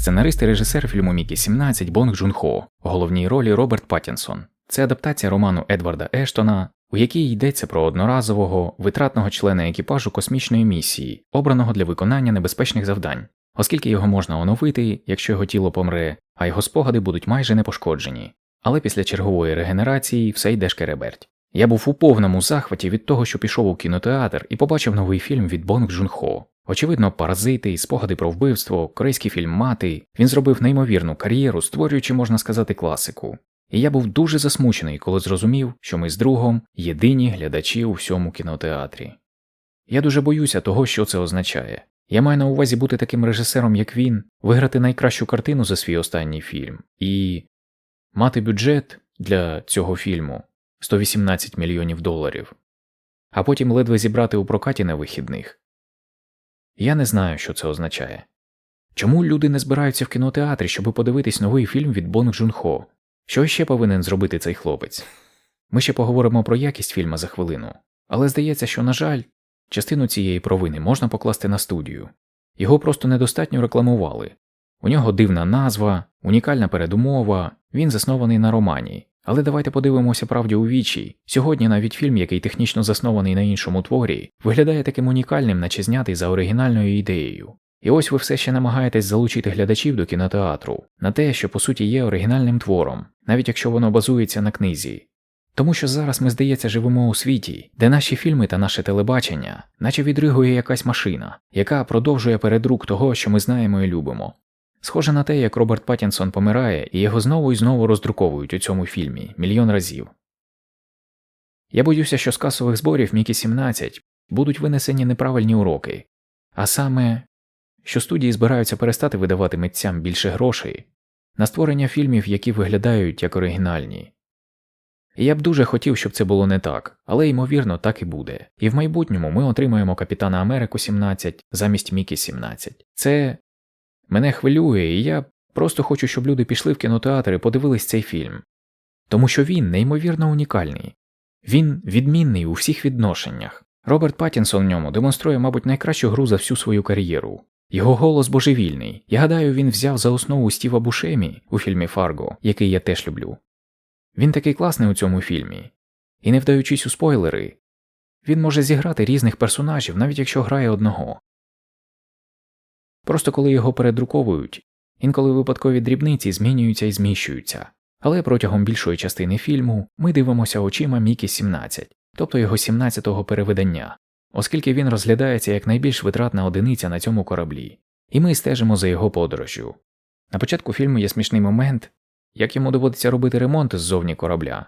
сценарист і режисер фільму Мікі 17 Бонг Джун Хо, у головній ролі Роберт Паттінсон. Це адаптація роману Едварда Ештона, у якій йдеться про одноразового витратного члена екіпажу космічної місії, обраного для виконання небезпечних завдань, оскільки його можна оновити, якщо його тіло помре, а його спогади будуть майже не пошкоджені. Але після чергової регенерації все йде шкереберть. Я був у повному захваті від того, що пішов у кінотеатр і побачив новий фільм від Бонг Джун Хо. Очевидно, паразити, спогади про вбивство, корейський фільм Мати. Він зробив неймовірну кар'єру, створюючи, можна сказати, класику. І я був дуже засмучений, коли зрозумів, що ми з другом єдині глядачі у всьому кінотеатрі. Я дуже боюся того, що це означає. Я маю на увазі бути таким режисером, як він, виграти найкращу картину за свій останній фільм і мати бюджет для цього фільму 118 мільйонів доларів, а потім ледве зібрати у прокаті на вихідних. Я не знаю, що це означає. Чому люди не збираються в кінотеатрі, щоб подивитись новий фільм від Бонг Джун Хо? Що ще повинен зробити цей хлопець? Ми ще поговоримо про якість фільма за хвилину, але здається, що, на жаль, частину цієї провини можна покласти на студію. Його просто недостатньо рекламували. У нього дивна назва, унікальна передумова, він заснований на романі. Але давайте подивимося правді у вічі. Сьогодні навіть фільм, який технічно заснований на іншому творі, виглядає таким унікальним, наче знятий за оригінальною ідеєю. І ось ви все ще намагаєтесь залучити глядачів до кінотеатру на те, що по суті є оригінальним твором, навіть якщо воно базується на книзі. Тому що зараз ми, здається, живемо у світі, де наші фільми та наше телебачення, наче відригує якась машина, яка продовжує передрук того, що ми знаємо і любимо. Схоже на те, як Роберт Паттінсон помирає, і його знову і знову роздруковують у цьому фільмі мільйон разів. Я боюся, що з касових зборів Мікі 17 будуть винесені неправильні уроки, а саме, що студії збираються перестати видавати митцям більше грошей на створення фільмів, які виглядають як оригінальні. Я б дуже хотів, щоб це було не так, але ймовірно так і буде. І в майбутньому ми отримаємо Капітана Америку 17 замість Мікі 17. Це мене хвилює, і я просто хочу, щоб люди пішли в кінотеатр і подивились цей фільм. Тому що він неймовірно унікальний, він відмінний у всіх відношеннях. Роберт Паттінсон в ньому демонструє, мабуть, найкращу гру за всю свою кар'єру. Його голос божевільний. Я гадаю, він взяв за основу Стіва Бушемі у фільмі Фарго, який я теж люблю. Він такий класний у цьому фільмі, і не вдаючись у спойлери, він може зіграти різних персонажів, навіть якщо грає одного. Просто коли його передруковують, інколи випадкові дрібниці змінюються і зміщуються, але протягом більшої частини фільму ми дивимося очима Мікі 17, тобто його 17-го перевидання, оскільки він розглядається як найбільш витратна одиниця на цьому кораблі, і ми стежимо за його подорожжю. На початку фільму є смішний момент, як йому доводиться робити ремонт ззовні корабля.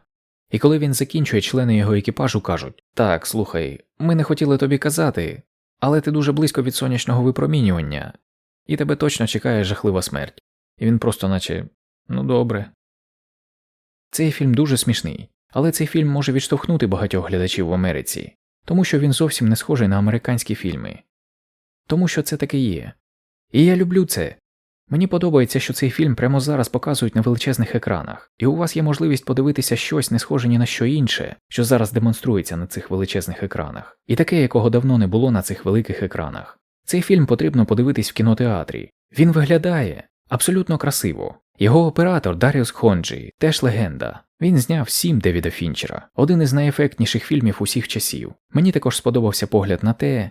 І коли він закінчує, члени його екіпажу кажуть Так, слухай, ми не хотіли тобі казати, але ти дуже близько від сонячного випромінювання, і тебе точно чекає жахлива смерть. І він просто наче ну добре. Цей фільм дуже смішний, але цей фільм може відштовхнути багатьох глядачів в Америці, тому що він зовсім не схожий на американські фільми. Тому що це таке є. І я люблю це. Мені подобається, що цей фільм прямо зараз показують на величезних екранах, і у вас є можливість подивитися щось не схоже ні на що інше, що зараз демонструється на цих величезних екранах, і таке, якого давно не було на цих великих екранах. Цей фільм потрібно подивитись в кінотеатрі. Він виглядає абсолютно красиво. Його оператор Даріус Хонджі теж легенда. Він зняв сім Девіда Фінчера, один із найефектніших фільмів усіх часів. Мені також сподобався погляд на те,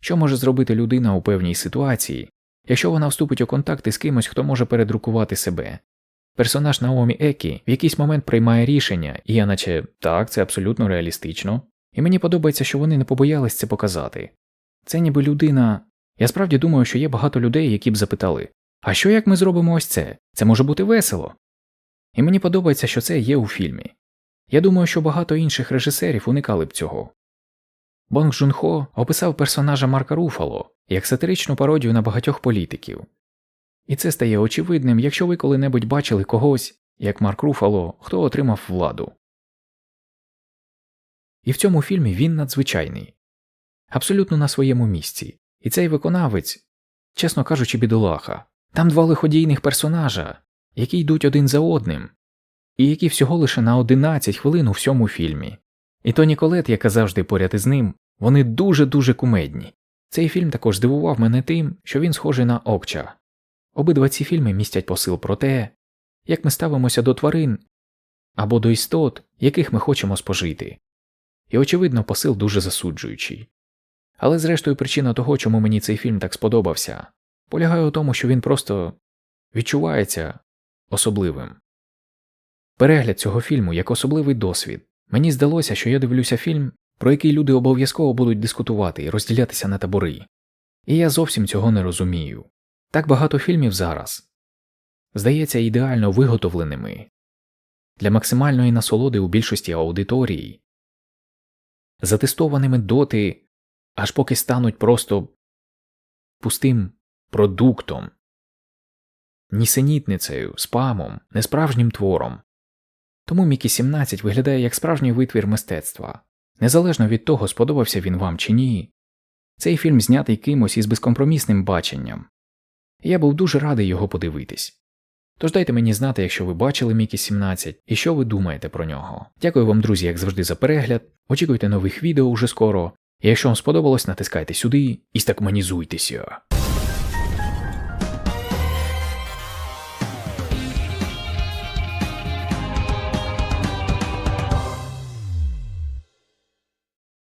що може зробити людина у певній ситуації, якщо вона вступить у контакти з кимось, хто може передрукувати себе. Персонаж Наомі Екі в якийсь момент приймає рішення, і я наче так, це абсолютно реалістично, і мені подобається, що вони не побоялись це показати. Це ніби людина. Я справді думаю, що є багато людей, які б запитали а що як ми зробимо ось це? Це може бути весело. І мені подобається, що це є у фільмі. Я думаю, що багато інших режисерів уникали б цього. Бонг Джун Хо описав персонажа Марка Руфало як сатиричну пародію на багатьох політиків. І це стає очевидним, якщо ви коли-небудь бачили когось, як Марк Руфало, хто отримав владу. І в цьому фільмі він надзвичайний, абсолютно на своєму місці. І цей виконавець, чесно кажучи, бідолаха. Там два лиходійних персонажа, які йдуть один за одним, і які всього лише на 11 хвилин у всьому фільмі. І Тоні Колет, яка завжди поряд із ним, вони дуже дуже кумедні. Цей фільм також здивував мене тим, що він схожий на Окча. Обидва ці фільми містять посил про те, як ми ставимося до тварин або до істот, яких ми хочемо спожити. І, очевидно, посил дуже засуджуючий. Але зрештою причина того, чому мені цей фільм так сподобався, полягає у тому, що він просто відчувається особливим. Перегляд цього фільму як особливий досвід. Мені здалося, що я дивлюся фільм, про який люди обов'язково будуть дискутувати і розділятися на табори. І я зовсім цього не розумію. Так багато фільмів зараз здається ідеально виготовленими для максимальної насолоди у більшості аудиторії, затестованими доти, аж поки стануть просто пустим продуктом, нісенітницею, спамом, несправжнім твором. Тому Мікі 17 виглядає як справжній витвір мистецтва, незалежно від того, сподобався він вам чи ні. Цей фільм знятий кимось із безкомпромісним баченням. Я був дуже радий його подивитись. Тож дайте мені знати, якщо ви бачили Мікі 17 і що ви думаєте про нього. Дякую вам, друзі, як завжди, за перегляд. Очікуйте нових відео уже скоро. Якщо вам сподобалось, натискайте сюди і стакманізуйтеся.